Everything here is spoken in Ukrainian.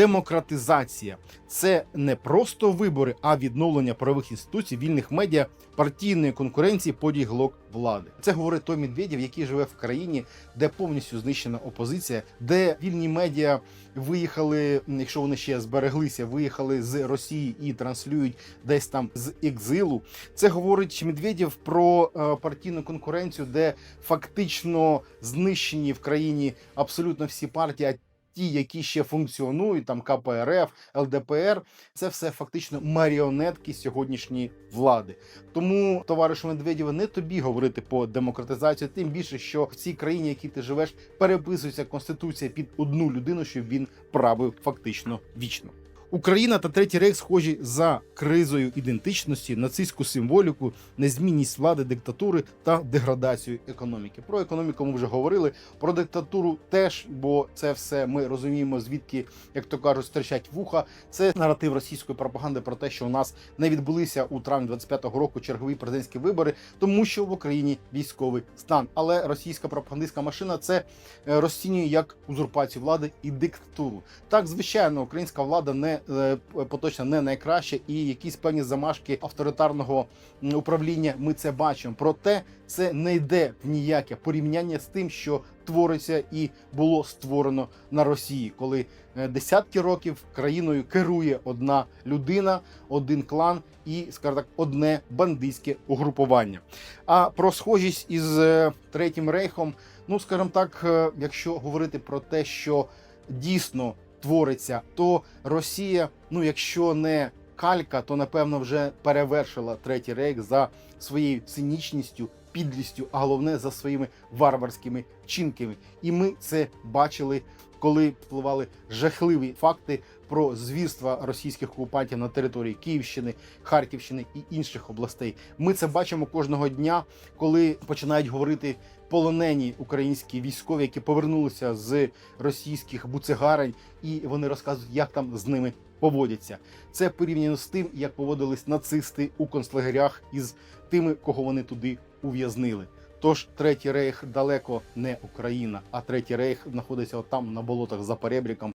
демократизація це не просто вибори, а відновлення правових інституцій, вільних медіа, партійної конкуренції, подій глок влади. Це говорить той Медведєв, який живе в країні, де повністю знищена опозиція, де вільні медіа виїхали, якщо вони ще збереглися, виїхали з Росії і транслюють десь там з екзилу. Це говорить Медведєв про е, партійну конкуренцію, де фактично знищені в країні абсолютно всі партії. Ті, які ще функціонують, там КПРФ, ЛДПР, це все фактично маріонетки сьогоднішньої влади. Тому, товаришу Медведєве, не тобі говорити по демократизацію, тим більше, що в цій країні, в якій ти живеш, переписується конституція під одну людину, щоб він правив фактично вічно. Україна та третій рейх схожі за кризою ідентичності, нацистську символіку, незмінність влади, диктатури та деградацію економіки. Про економіку ми вже говорили. Про диктатуру теж, бо це все ми розуміємо, звідки, як то кажуть, стирчать вуха. Це наратив російської пропаганди про те, що у нас не відбулися у травні 25-го року чергові президентські вибори, тому що в Україні військовий стан. Але російська пропагандистська машина це е, розцінює як узурпацію влади і диктатуру. Так, звичайно, українська влада не е, поточна не найкраща, і якісь певні замашки авторитарного управління ми це бачимо. Проте це не йде в ніяке порівняння з тим, що твориться і було створено на Росії, коли е, десятки років країною керує одна людина, один клан і, скажімо так, одне бандитське угрупування. А про схожість із е, третім рейхом, ну скажімо так, якщо говорити про те, що дійсно твориться, то Росія, ну якщо не калька, то напевно вже перевершила третій рейк за своєю цинічністю, підлістю, а головне за своїми варварськими вчинками. І ми це бачили, коли впливали жахливі факти про звірства російських окупантів на території Київщини, Харківщини і інших областей. Ми це бачимо кожного дня, коли починають говорити полонені українські військові, які повернулися з російських буцегарень, і вони розказують, як там з ними поводяться. Це порівняно з тим, як поводились нацисти у концлагерях із тими, кого вони туди ув'язнили. Тож третій рейх далеко не Україна, а третій рейх знаходиться отам на болотах за перебріком